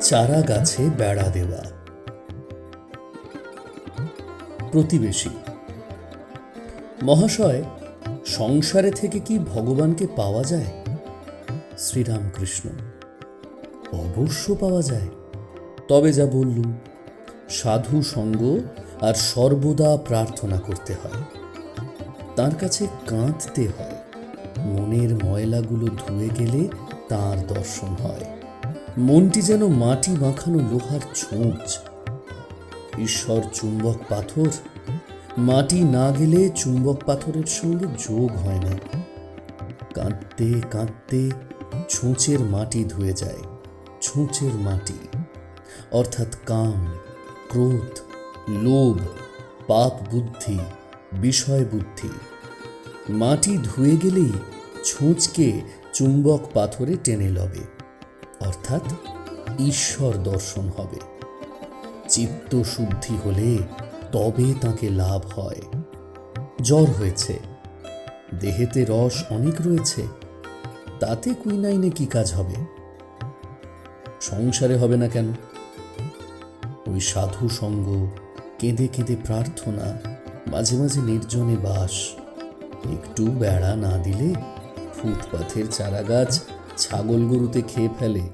চারা গাছে বেড়া দেওয়া। প্রতিবেশী, মহাশয়, সংসারে থেকে কি ভগবানকে পাওয়া যায়? শ্রীরামকৃষ্ণ, অবশ্য পাওয়া যায়। তবে যা বললুম, সাধু সঙ্গ আর সর্বদা প্রার্থনা করতে হয়। তার কাছে কাঁদতে হয়, মনের ময়লাগুলো ধুয়ে গেলে তার দর্শন হয়। মনটি যেন মাটি মাখানো লোহার ছোঁচ। ঈশ্বর চুম্বক পাথর, মাটি না গেলে চুম্বক পাথরের সঙ্গে যোগ হয় না। কাঁদতে কাঁদতে ছুঁচের মাটি ধুয়ে যায়, ছুঁচের মাটি। অর্থাৎ কাম, ক্রোধ, লোভ, পাপ বুদ্ধি, বিষয় বুদ্ধি। মাটি ধুয়ে গেলেই ছুঁচকে চুম্বক পাথরে টেনে লবে। অর্থাৎ ঈশ্বর দর্শন হবে। চিত্ত শুদ্ধি হলে তবে তাকে লাভ হয়। জ্বর হয়েছে। দেহেতে রস অনেক রয়েছে। তাতে কুইনাইনে কি কাজ হবে? সংসারে হবে না কেন? ওই সাধু সঙ্গ, কেঁদে কেঁদে প্রার্থনা, মাঝে মাঝে নির্জনে বাস, একটু বেড়া না দিলে ফুটপাথের চারা গাছ ছাগল গরুতে খেয়ে ফেলে।